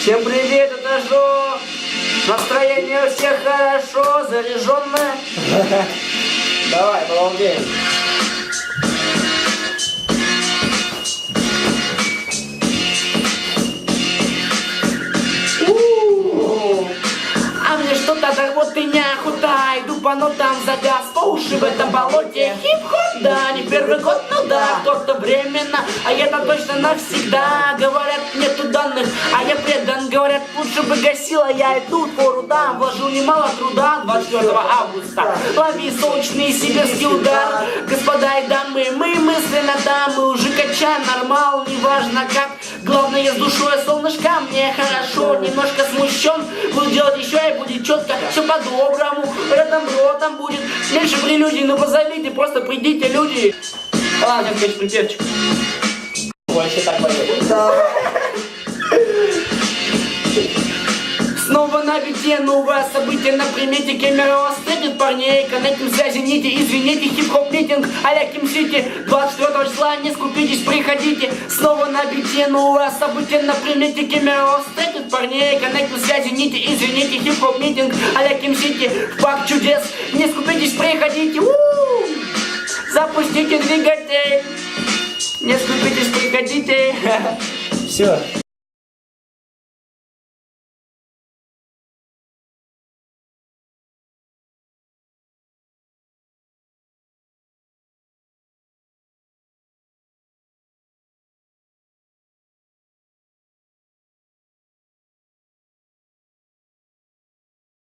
Всем привет, это Жо. Настроение у всех хорошо, заряженное. Давай, балдеем. Вот и неохота Иду по нотам за газ по уши в этом болоте. Хип-хоп, да, не первый год, ну да Кто-то временно, а я-то точно навсегда. Говорят, нету данных, а я предан. Говорят, лучше бы гасила я и тут пору дам Вложил немало труда. 24 августа. Лови сочный сибирский удар. Господа и дамы, мы мысленно дамы Уже качаем нормал, неважно как. Главное с душой солнышко, мне хорошо. Немножко смущен, Все по-доброму, рядом ротом будет Меньше прелюдий, ну позовите, просто придите, люди. Ладно, сейчас припевчик Больше так пойдет Снова на бите новое событие на примете. Кемерово встретит парней Коннектим связи нити, извините Хип-хоп митинг а-ля Ким Сити. 24 числа не скупитесь, приходите. Снова на бите новое событие на примете. Кемерово встретит парней Коннектим связи нити, извините Хип-хоп митинг а-ля Ким Сити. В парк чудес не скупитесь, приходите. У-у-у! Запустите двигатель. Не скупитесь, приходите. Все